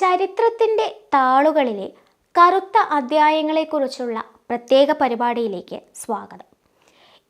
ചരിത്രത്തിന്റെ താളുകളിലെ കറുത്ത അധ്യായങ്ങളെക്കുറിച്ചുള്ള പ്രത്യേക പരിപാടിയിലേക്ക് സ്വാഗതം.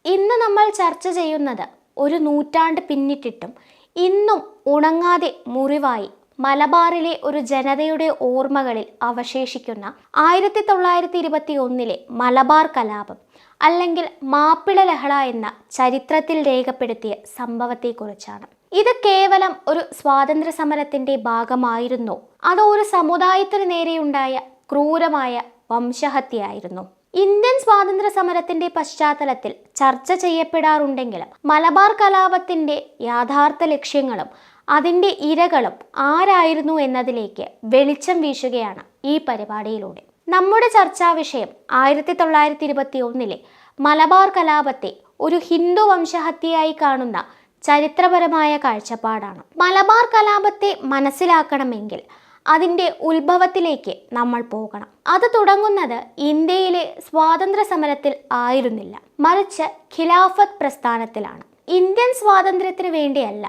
ഇന്ന് നമ്മൾ ചർച്ച ചെയ്യുന്നത് ഒരു നൂറ്റാണ്ട് പിന്നിട്ടിട്ടും ഇന്നും ഉണങ്ങാതെ മുറിവായി മലബാറിലെ ഒരു ജനതയുടെ ഓർമ്മകളിൽ അവശേഷിക്കുന്ന ആയിരത്തി തൊള്ളായിരത്തി ഇരുപത്തി ഒന്നിലെ മലബാർ കലാപം അല്ലെങ്കിൽ മാപ്പിള ലഹള എന്ന ചരിത്രത്തിൽ രേഖപ്പെടുത്തിയ സംഭവത്തെക്കുറിച്ചാണ്. ഇത് കേവലം ഒരു സ്വാതന്ത്ര്യ സമരത്തിന്റെ ഭാഗമായിരുന്നോ. അതോ ഒരു സമുദായത്തിന് നേരെയുണ്ടായ ക്രൂരമായ വംശഹത്യയായിരുന്നു. ഇന്ത്യൻ സ്വാതന്ത്ര്യ സമരത്തിന്റെ പശ്ചാത്തലത്തിൽ ചർച്ച ചെയ്യപ്പെടാറുണ്ടെങ്കിലും മലബാർ കലാപത്തിന്റെ യാഥാർത്ഥ ലക്ഷ്യങ്ങളും അതിന്റെ ഇരകളും ആരായിരുന്നു എന്നതിലേക്ക് വെളിച്ചം വീശുകയാണ് ഈ പരിപാടിയിലൂടെ. നമ്മുടെ ചർച്ചാ വിഷയം ആയിരത്തി തൊള്ളായിരത്തി ഇരുപത്തി ഒന്നിലെ മലബാർ കലാപത്തെ ഒരു ഹിന്ദു വംശഹത്യയായി കാണുന്ന ചരിത്രപരമായ കാഴ്ചപ്പാടാണ്. മലബാർ കലാപത്തെ മനസ്സിലാക്കണമെങ്കിൽ അതിന്റെ ഉത്ഭവത്തിലേക്ക് നമ്മൾ പോകണം. അത് തുടങ്ങുന്നത് ഇന്ത്യയിലെ സ്വാതന്ത്ര്യ സമരത്തിൽ ആയിരുന്നില്ല. മറിച്ച് ഖിലാഫത്ത് പ്രസ്ഥാനത്തിലാണ്. ഇന്ത്യൻ സ്വാതന്ത്ര്യത്തിന് വേണ്ടിയല്ല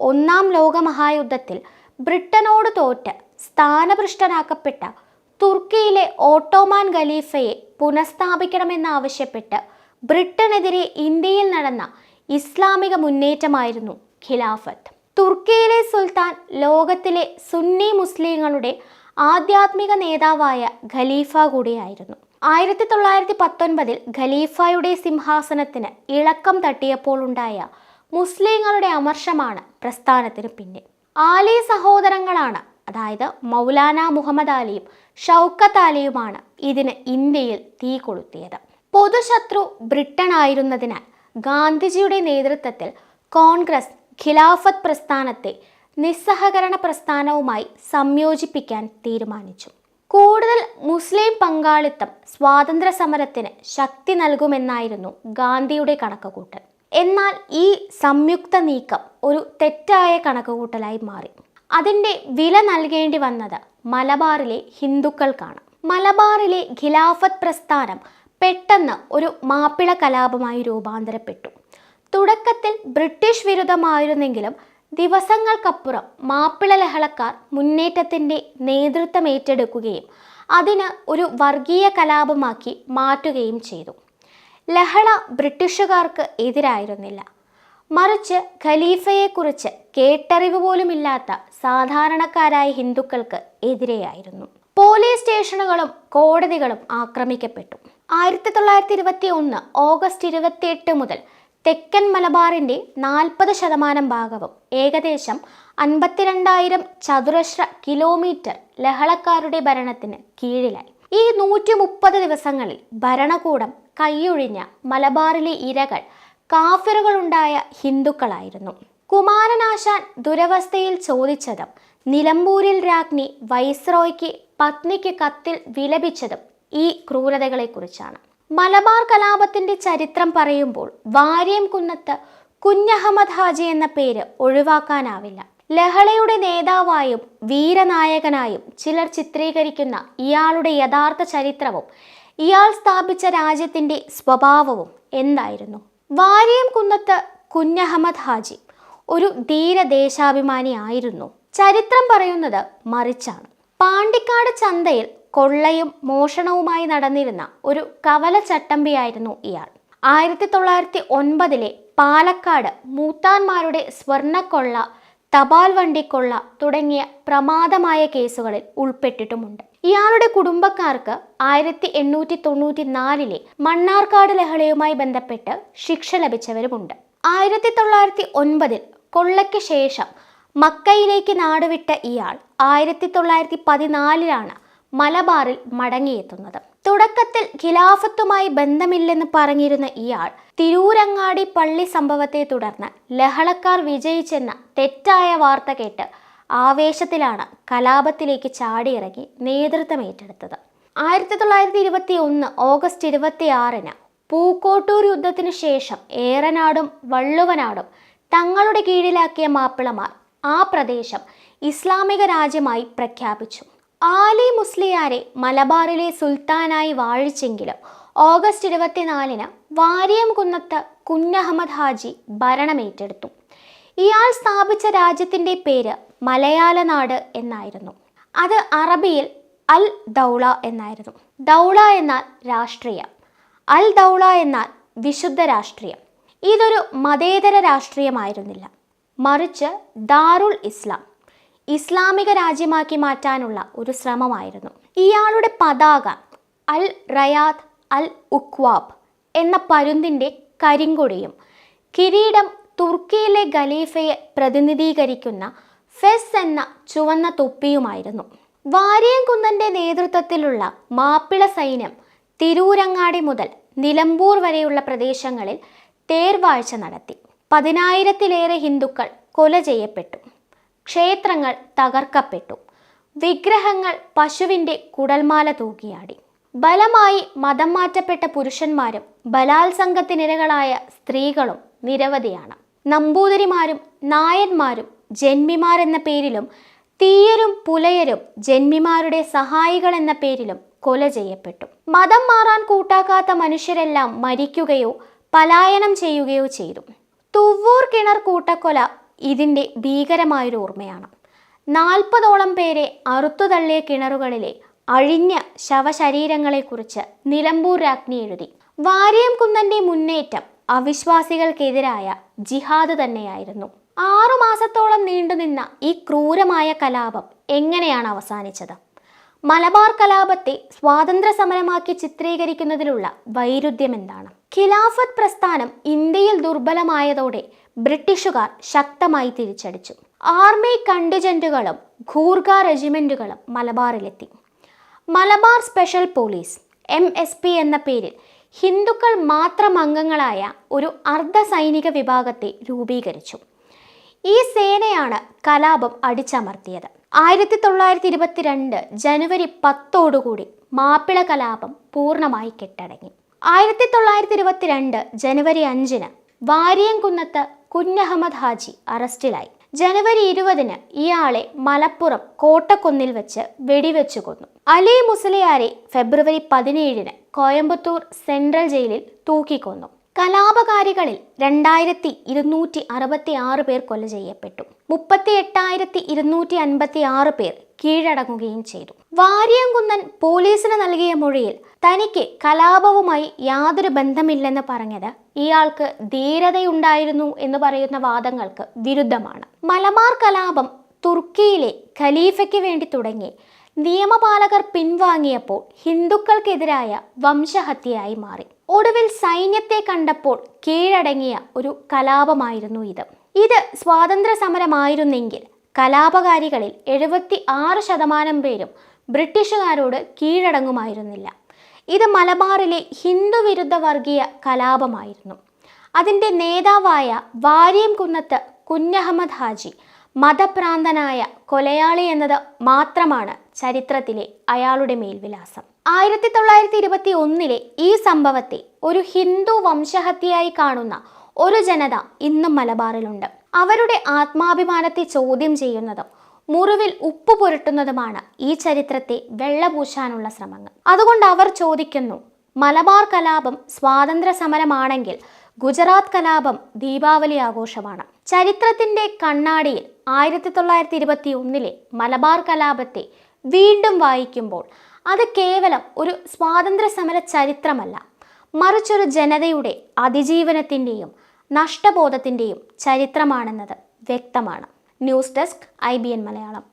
ഒന്നാം ലോകമഹായുദ്ധത്തിൽ ബ്രിട്ടനോട് തോറ്റ് സ്ഥാനഭൃഷ്ടനാക്കപ്പെട്ട തുർക്കിയിലെ ഓട്ടോമാൻ ഖലീഫയെ പുനഃസ്ഥാപിക്കണമെന്നാവശ്യപ്പെട്ട് ബ്രിട്ടനെതിരെ ഇന്ത്യയിൽ നടന്ന ഇസ്ലാമിക മുന്നേറ്റമായിരുന്നു ഖിലാഫത്ത്. തുർക്കിയിലെ സുൽത്താൻ ലോകത്തിലെ സുന്നി മുസ്ലിങ്ങളുടെ ആധ്യാത്മിക നേതാവായ ഖലീഫ കൂടിയായിരുന്നു. ആയിരത്തി തൊള്ളായിരത്തി പത്തൊൻപതിൽ ഖലീഫയുടെ സിംഹാസനത്തിന് ഇളക്കം തട്ടിയപ്പോൾ ഉണ്ടായ മുസ്ലിങ്ങളുടെ അമർഷമാണ് പ്രസ്ഥാനത്തിന് പിന്നിൽ. ആലി സഹോദരങ്ങളാണ് അതായത് മൗലാന മുഹമ്മദ് അലിയും ഷൗക്കത്ത് അലിയുമാണ് ഇതിന് ഇന്ത്യയിൽ തീ കൊളുത്തിയത് പൊതുശത്രു ബ്രിട്ടൻ ആയിരുന്നതിനാൽ ഗാന്ധിജിയുടെ നേതൃത്വത്തിൽ കോൺഗ്രസ് ഖിലാഫത്ത് പ്രസ്ഥാനത്തെ നിസ്സഹകരണ പ്രസ്ഥാനവുമായി സംയോജിപ്പിക്കാൻ തീരുമാനിച്ചു. കൂടുതൽ മുസ്ലിം പങ്കാളിത്തം സ്വാതന്ത്ര്യ സമരത്തിന് ശക്തി നൽകുമെന്നായിരുന്നു ഗാന്ധിയുടെ കണക്കുകൂട്ടൽ. എന്നാൽ ഈ സംയുക്ത നീക്കം ഒരു തെറ്റായ കണക്കുകൂട്ടലായി മാറി. അതിന്റെ വില നൽകേണ്ടി വന്നത് മലബാറിലെ ഹിന്ദുക്കൾക്കാണ്. മലബാറിലെ ഖിലാഫത്ത് പ്രസ്ഥാനം പെട്ടെന്ന് ഒരു മാപ്പിള കലാപമായി രൂപാന്തരപ്പെട്ടു. തുടക്കത്തിൽ ബ്രിട്ടീഷ് വിരുദ്ധമായിരുന്നെങ്കിലും ദിവസങ്ങൾക്കപ്പുറം മാപ്പിള ലഹളക്കാർ മുന്നേറ്റത്തിന്റെ നേതൃത്വം ഏറ്റെടുക്കുകയും അതിന് ഒരു വർഗീയ കലാപമാക്കി മാറ്റുകയും ചെയ്തു. ലഹള ബ്രിട്ടീഷുകാർക്ക് എതിരായിരുന്നില്ല. മറിച്ച് ഖലീഫയെക്കുറിച്ച് കേട്ടറിവ് പോലുമില്ലാത്ത സാധാരണക്കാരായ ഹിന്ദുക്കൾക്ക് എതിരെയായിരുന്നു. പോലീസ് സ്റ്റേഷനുകളും കോടതികളും ആക്രമിക്കപ്പെട്ടു. ആയിരത്തി തൊള്ളായിരത്തി ഇരുപത്തി ഒന്ന് ഓഗസ്റ്റ് ഇരുപത്തിയെട്ട് മുതൽ തെക്കൻ മലബാറിന്റെ നാൽപ്പത് ശതമാനം ഭാഗവും ഏകദേശം അൻപത്തിരണ്ടായിരം ചതുരശ്ര കിലോമീറ്റർ ലഹളക്കാരുടെ ഭരണത്തിന് കീഴിലായി. ഈ നൂറ്റി മുപ്പത് ദിവസങ്ങളിൽ ഭരണകൂടം കൈയൊഴിഞ്ഞ മലബാറിലെ ഇരകൾ കാഫിറുകളുണ്ടായ ഹിന്ദുക്കളായിരുന്നു. കുമാരനാശാൻ ദുരവസ്ഥയിൽ ചോദിച്ചതും നിലമ്പൂരിൽ രാജ്ഞി വൈസ്രോയ്ക്ക് പത്നിക്ക് കത്തിൽ വിലപിച്ചതും ഈ ക്രൂരതകളെക്കുറിച്ചാണ്. മലബാർ കലാപത്തിന്റെ ചരിത്രം പറയുമ്പോൾ വാര്യം കുന്നത്ത് കുഞ്ഞഹമ്മദ് ഹാജി എന്ന പേര് ഒഴിവാക്കാനാവില്ല. ലഹളയുടെ നേതാവായും വീരനായകനായും ചിലർ ചിത്രീകരിക്കുന്ന ഇയാളുടെ യഥാർത്ഥ ചരിത്രവും ഇയാൾ സ്ഥാപിച്ച രാജ്യത്തിന്റെ സ്വഭാവവും എന്തായിരുന്നു? വാര്യം കുന്നത്ത് കുഞ്ഞഹമ്മദ് ഹാജി ഒരു ധീരദേശാഭിമാനി ആയിരുന്നു ചരിത്രം പറയുന്നത് മറിച്ചാണ്. പാണ്ടിക്കാട് ചന്തയിൽ കൊള്ളയും മോഷണവുമായി നടന്നിരുന്ന ഒരു കവല ചട്ടമ്പിയായിരുന്നു ഇയാൾ. ആയിരത്തി തൊള്ളായിരത്തി ഒൻപതിലെ പാലക്കാട് മൂത്താന്മാരുടെ സ്വർണക്കൊള്ള തപാൽ വണ്ടിക്കൊള്ള തുടങ്ങിയ പ്രമാദമായ കേസുകളിൽ ഉൾപ്പെട്ടിട്ടുമുണ്ട്. ഇയാളുടെ കുടുംബക്കാർക്ക് ആയിരത്തി എണ്ണൂറ്റി തൊണ്ണൂറ്റി നാലിലെ മണ്ണാർക്കാട് ലഹളയുമായി ബന്ധപ്പെട്ട് ശിക്ഷ ലഭിച്ചവരുമുണ്ട്. ആയിരത്തി തൊള്ളായിരത്തി ഒൻപതിൽ കൊള്ളയ്ക്ക് ശേഷം മക്കയിലേക്ക് നാടുവിട്ട ഇയാൾ ആയിരത്തി തൊള്ളായിരത്തി പതിനാലിലാണ് മലബാറിൽ മടങ്ങിയെത്തുന്നത്. തുടക്കത്തിൽ ഖിലാഫത്തുമായി ബന്ധമില്ലെന്ന് പറഞ്ഞിരുന്ന ഇയാൾ തിരൂരങ്ങാടി പള്ളി സംഭവത്തെ തുടർന്ന് ലഹളക്കാർ വിജയിച്ചെന്ന തെറ്റായ വാർത്ത കേട്ട് ആവേശത്തിലാണ് കലാപത്തിലേക്ക് ചാടിയിറങ്ങി നേതൃത്വം ഏറ്റെടുത്തത് ആയിരത്തി തൊള്ളായിരത്തി ഇരുപത്തി ഒന്ന് ഓഗസ്റ്റ് ഇരുപത്തി ആറിന് പൂക്കോട്ടൂർ യുദ്ധത്തിനു ശേഷം ഏറനാടും വള്ളുവനാടും തങ്ങളുടെ കീഴിലാക്കിയ മാപ്പിളമാർ ആ പ്രദേശം ഇസ്ലാമിക രാജ്യമായി പ്രഖ്യാപിച്ചു. ആലി മുസ്ലിയാരെ മലബാറിലെ സുൽത്താനായി വാഴിച്ചെങ്കിലും ഓഗസ്റ്റ് ഇരുപത്തിനാലിന് വാര്യം കുന്നത്ത് കുഞ്ഞഹമ്മദ് ഹാജി ഭരണമേറ്റെടുത്തു. ഇയാൾ സ്ഥാപിച്ച രാജ്യത്തിന്റെ പേര് മലയാളനാട് എന്നായിരുന്നു. അത് അറബിയിൽ അൽ ദൗള എന്നായിരുന്നു. ദൗള എന്നാൽ രാഷ്ട്രീയം. അൽ ദൗള എന്നാൽ വിശുദ്ധ രാഷ്ട്രീയം. ഇതൊരു മതേതര രാഷ്ട്രീയമായിരുന്നില്ല. മറിച്ച് ദാറുൽ ഇസ്ലാം. ഇസ്ലാമിക രാജ്യമാക്കി മാറ്റാനുള്ള ഒരു ശ്രമമായിരുന്നു. ഇയാളുടെ പതാക അൽ റയാദ് അൽ ഉക്വാബ് എന്ന പരുന്തിന്റെ കരിങ്കൊടിയും കിരീടം തുർക്കിയിലെ ഖലീഫയെ പ്രതിനിധീകരിക്കുന്ന ഫെസ് എന്ന ചുവന്ന തൊപ്പിയുമായിരുന്നു. വാര്യംകുന്നന്റെ നേതൃത്വത്തിലുള്ള മാപ്പിള സൈന്യം തിരൂരങ്ങാടി മുതൽ നിലമ്പൂർ വരെയുള്ള പ്രദേശങ്ങളിൽ തേർവാഴ്ച നടത്തി. പതിനായിരത്തിലേറെ ഹിന്ദുക്കൾ കൊല ചെയ്യപ്പെട്ടു. ക്ഷേത്രങ്ങൾ തകർക്കപ്പെട്ടു. വിഗ്രഹങ്ങൾ പശുവിന്റെ കുടൽമാല തൂക്കിയാടി. ബലമായി മതം മാറ്റപ്പെട്ട പുരുഷന്മാരും ബലാത്സംഗത്തിനിരകളായ സ്ത്രീകളും നിരവധിയാണ്. നമ്പൂതിരിമാരും നായന്മാരും ജന്മിമാർ എന്ന പേരിലും തീയരും പുലയരും ജന്മിമാരുടെ സഹായികൾ എന്ന പേരിലും കൊല ചെയ്യപ്പെട്ടു. മതം മാറാൻ കൂട്ടാക്കാത്ത മനുഷ്യരെല്ലാം മരിക്കുകയോ പലായനം ചെയ്യുകയോ ചെയ്തു. തുവ്വൂർ കിണർ കൂട്ടക്കൊല ഇതിന്റെ ഭീകരമായൊരു ഓർമ്മയാണ്. നാൽപ്പതോളം പേരെ അറുത്തുതള്ളിയ കിണറുകളിലെ അഴിഞ്ഞ ശവശരീരങ്ങളെക്കുറിച്ച് നിലമ്പൂർ രാജ്ഞി എഴുതി. വാരിയം കുന്നന്റെ മുന്നേറ്റം അവിശ്വാസികൾക്കെതിരായ ജിഹാദ് തന്നെയായിരുന്നു. ആറുമാസത്തോളം നീണ്ടുനിന്ന ഈ ക്രൂരമായ കലാപം എങ്ങനെയാണ് അവസാനിച്ചത്? മലബാർ കലാപത്തെ സ്വാതന്ത്ര്യ സമരമാക്കി ചിത്രീകരിക്കുന്നതിലുള്ള വൈരുദ്ധ്യം എന്താണ് ഖിലാഫത്ത് പ്രസ്ഥാനം ഇന്ത്യയിൽ ദുർബലമായതോടെ ബ്രിട്ടീഷുകാർ ശക്തമായി തിരിച്ചടിച്ചു. ആർമി കണ്ടിജന്റുകളും ഖൂർഗ റെജിമെന്റുകളും മലബാറിലെത്തി. Malabar special police M S P എന്ന പേരിൽ ഹിന്ദുക്കൾ മാത്രം അംഗങ്ങളായ ഒരു അർദ്ധ സൈനിക വിഭാഗത്തെ രൂപീകരിച്ചു. ഈ സേനയാണ് കലാപം അടിച്ചമർത്തിയത്. ആയിരത്തി തൊള്ളായിരത്തി ഇരുപത്തിരണ്ട് ജനുവരി പത്തോടുകൂടി മാപ്പിള കലാപം പൂർണമായി കെട്ടടങ്ങി. ആയിരത്തി തൊള്ളായിരത്തി ഇരുപത്തിരണ്ട് ജനുവരി അഞ്ചിന് വാരിയംകുന്നത്ത് കുഞ്ഞഹമ്മദ് ഹാജി അറസ്റ്റിലായി. ജനുവരി ഇരുപതിന് ഇയാളെ മലപ്പുറം കോട്ടക്കുന്നിൽ വെച്ച് വെടിവെച്ചു കൊന്നു. അലി മുസലിയാരെ ഫെബ്രുവരി പതിനേഴിന് കോയമ്പത്തൂർ സെൻട്രൽ ജയിലിൽ തൂക്കിക്കൊന്നു. കലാപകാരികളിൽ രണ്ടായിരത്തി ഇരുന്നൂറ്റി അറുപത്തി ആറ് പേർ കൊല ചെയ്യപ്പെട്ടു. മുപ്പത്തി എട്ടായിരത്തി ഇരുന്നൂറ്റി അൻപത്തി ആറ് പേർ കീഴടങ്ങുകയും ചെയ്തു. വാര്യംകുന്നൻ പോലീസിന് നൽകിയ മൊഴിയിൽ തനിക്ക് കലാപവുമായി യാതൊരു ബന്ധമില്ലെന്ന് പറഞ്ഞത് ഇയാൾക്ക് ധീരതയുണ്ടായിരുന്നു എന്ന് പറയുന്ന വാദങ്ങൾക്ക് വിരുദ്ധമാണ്. മലബാർ കലാപം തുർക്കിയിലെ ഖലീഫയ്ക്ക് വേണ്ടി തുടങ്ങി. നിയമപാലകർ പിൻവാങ്ങിയപ്പോൾ ഹിന്ദുക്കൾക്കെതിരായ വംശഹത്യയായി മാറി. ഒടുവിൽ സൈന്യത്തെ കണ്ടപ്പോൾ കീഴടങ്ങിയ ഒരു കലാപമായിരുന്നു ഇത്. ഇത് സ്വാതന്ത്ര്യ സമരമായിരുന്നെങ്കിൽ കലാപകാരികളിൽ എഴുപത്തി ആറ് ശതമാനം പേരും ബ്രിട്ടീഷുകാരോട് കീഴടങ്ങുമായിരുന്നില്ല. ഇത് മലബാറിലെ ഹിന്ദു ഹിന്ദുവിരുദ്ധ വർഗീയ കലാപമായിരുന്നു. അതിന്റെ നേതാവായ വാര്യം കുന്നത്ത് കുഞ്ഞഹമ്മദ് ഹാജി മതഭ്രാന്തനായ കൊലയാളി എന്നത് മാത്രമാണ് ചരിത്രത്തിലെ അയാളുടെ മേൽവിലാസം. ആയിരത്തി തൊള്ളായിരത്തി ഇരുപത്തി ഒന്നിലെ ഈ സംഭവത്തെ ഒരു ഹിന്ദു വംശഹത്യയായി കാണുന്ന ഒരു ജനത ഇന്നും മലബാറിലുണ്ട്. അവരുടെ ആത്മാഭിമാനത്തെ ചോദ്യം ചെയ്യുന്നതും മുറിവിൽ ഉപ്പ് പുരട്ടുന്നതുമാണ് ഈ ചരിത്രത്തെ വെള്ളപൂശാനുള്ള ശ്രമങ്ങൾ. അതുകൊണ്ട് അവർ ചോദിക്കുന്നു മലബാർ കലാപം സ്വാതന്ത്ര്യ സമരമാണെങ്കിൽ ഗുജറാത്ത് കലാപം ദീപാവലി ആഘോഷമാണ്. ചരിത്രത്തിന്റെ കണ്ണാടിയിൽ ആയിരത്തി തൊള്ളായിരത്തി ഇരുപത്തി ഒന്നിലെ മലബാർ കലാപത്തെ വീണ്ടും വായിക്കുമ്പോൾ അത് കേവലം ഒരു സ്വാതന്ത്ര്യ സമര ചരിത്രമല്ല. മറിച്ചൊരു ജനതയുടെ അതിജീവനത്തിന്റെയും നഷ്ടബോധത്തിന്റെയും ചരിത്രമാണെന്നത് വ്യക്തമാണ്. News desk I B N Malayalam.